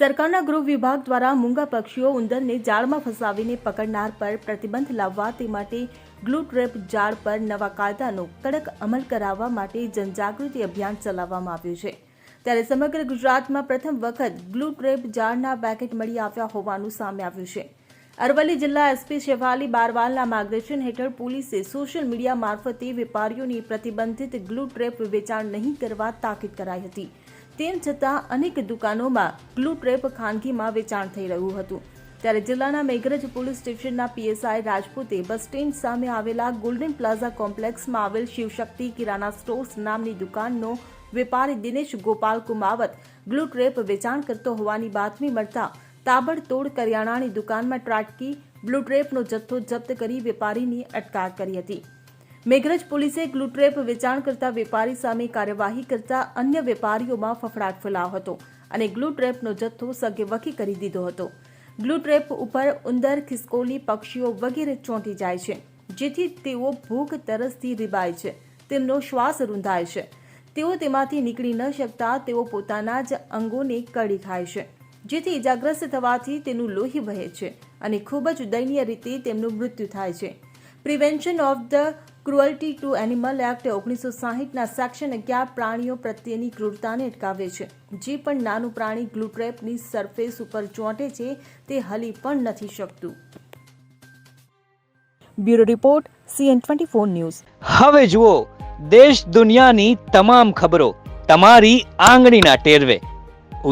સરકારના ગૃહ વિભાગ દ્વારા મૂંગા પક્ષીઓ ઉંદરને જાળમાં ફસાવીને પકડનાર પર પ્રતિબંધ લાવવા તે માટે ગ્લુ ટ્રેપ જાળ પર નવા કાયદાનો કડક અમલ કરાવવા માટે જનજાગૃતિ અભિયાન ચલાવવામાં આવ્યું છે. ત્યારે સમગ્ર ગુજરાતમાં પ્રથમ વખત ગ્લુ ટ્રેપ જાળના પેકેટ મળી આવ્યા હોવાનું સામે આવ્યું છે. અરવલ્લી જિલ્લા એસપી શેવાલી બારવાલના માર્ગદર્શન હેઠળ પોલીસે સોશિયલ મીડિયા મારફતે વેપારીઓની પ્રતિબંધિત ગ્લુ ટ્રેપ વેચાણ નહીં કરવા તાકીદ કરાઈ હતી. તેમ છતાં અનેક દુકાનોમાં ગ્લુ ટ્રેપ ખાનગીમાં વેચાણ થઈ રહ્યું હતું. ત્યારે જિલ્લાના મેઘરજ પોલીસ સ્ટેશનના પીએસઆઈ રાજપૂતે બસ સ્ટેન્ડ સામે આવેલા ગોલ્ડન પ્લાઝા કોમ્પ્લેક્સમાં આવેલ શિવશક્તિ કિરાના સ્ટોર્સ નામની દુકાનનો વેપારી દિનેશ ગોપાલ કુમાવત ગ્લુ ટ્રેપ વેચાણ કરતો હોવાની બાતમી મળતા તાબડતોડ કરિયાણાની દુકાનમાં ટ્રાટકી બ્લુ ટ્રેપનો જથ્થો જપ્ત કરી વેપારીની અટકાયત કરી હતી. મેઘરજ પોલીસે ગ્લુટ્રેપ વેચાણ કરતા વેપારી સામે કાર્યવાહી કરતા અન્ય વેપારીઓમાં ફફડાટ ફેલાયો હતો અને ગ્લુ ટ્રેપનો જથ્થો સગેવકી કરી દીધો હતો. ગ્લુ ટ્રેપ ઉપર ઉંદર ખિસકોલી પક્ષીઓ વગેરે ચોંટી જાય છે, જેથી તેઓ ભૂખ તરસથી રીબાય છે, તેમનો શ્વાસ રૂંધાય છે. તેઓ તેમાંથી નીકળી ન શકતા તેઓ પોતાના જ અંગોને કડી ખાય છે, જેથી ઇજાગ્રસ્ત થવાથી તેનું લોહી વહે છે અને ખૂબ જ દયનીય રીતે તેમનું મૃત્યુ થાય છે. Prevention of the cruelty to animal act ઓગણીસો સાહીઠના સેક્શન અગિયાર પ્રાણીઓ પ્રત્યેની ક્રૂરતાને અટકાવે છે. જે પણ નાનું પ્રાણી ગ્લુટ્રેપની સરફેસ ઉપર ચોંટે છે, તે હલી પણ નથી શકતું. Bureau report CN twenty four news. હવે જુઓ, દેશ દુનિયાની તમામ ખબરો તમારી આંગળીના ટેરવે.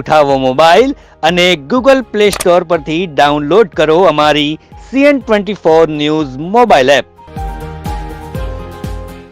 ઉઠાવો મોબાઈલ અને ગૂગલ પ્લે સ્ટોર પરથી ડાઉનલોડ કરો અમારી CN twenty four news mobile app.